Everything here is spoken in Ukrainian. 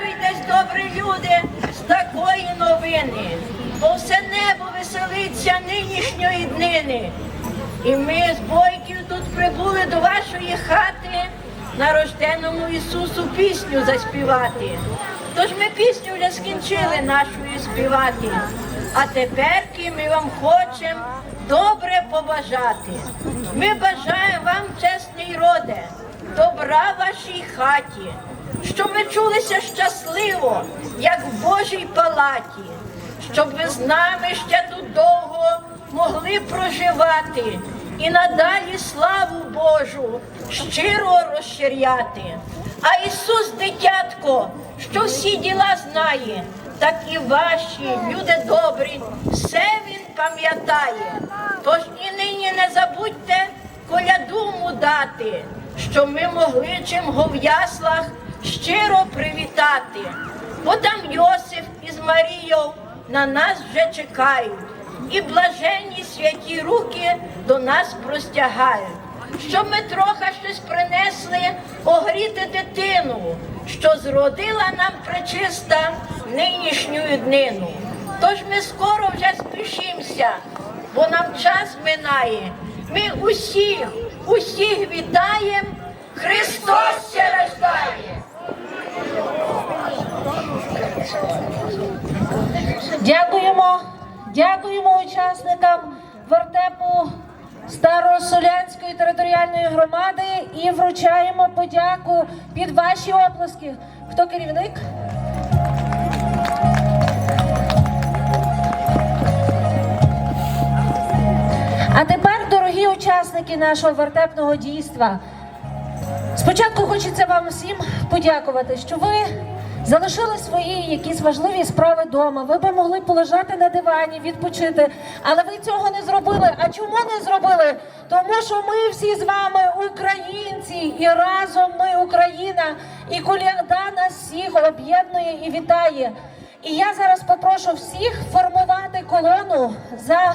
Радуйтесь, добрі люди, з такої новини, бо все небо веселиться нинішньої днини. І ми з бойків тут прибули до вашої хати нарожденому Ісусу пісню заспівати. Тож ми пісню вже скінчили нашою співати, а тепер ми вам хочемо добре побажати. Ми бажаємо вам, чесний роде, добра вашій хаті щоб ви чулися щасливо, як в Божій палаті, щоб ви з нами ще тут довго могли проживати і надалі славу Божу щиро розширяти. А Ісус, дитятко, що всі діла знає, так і ваші, люди добрі, все Він пам'ятає. Тож і нині не забудьте коляду дати, щоб ми могли чим го в яслах щиро привітати. Бо там Йосиф із Марією на нас вже чекають, і блаженні святі руки до нас простягають, щоб ми трохи щось принесли огріти дитину, що зродила нам пречиста нинішню днину. Тож ми скоро вже спішимося, бо нам час минає. Ми усіх, усіх вітаємо, Христос ще рождає! Дякуємо, дякуємо учасникам вертепу Старосолянської територіальної громади і вручаємо подяку під ваші оплески. Хто керівник? А тепер, учасники нашого вертепного дійства, Спочатку хочеться вам всім подякувати, що ви залишили свої якісь важливі справи вдома. Ви би могли полежати на дивані, відпочити, але ви цього не зробили. А чому не зробили? Тому що ми всі з вами українці, і разом ми Україна, і коляда нас всіх об'єднує і вітає. І я зараз попрошу всіх формувати колону за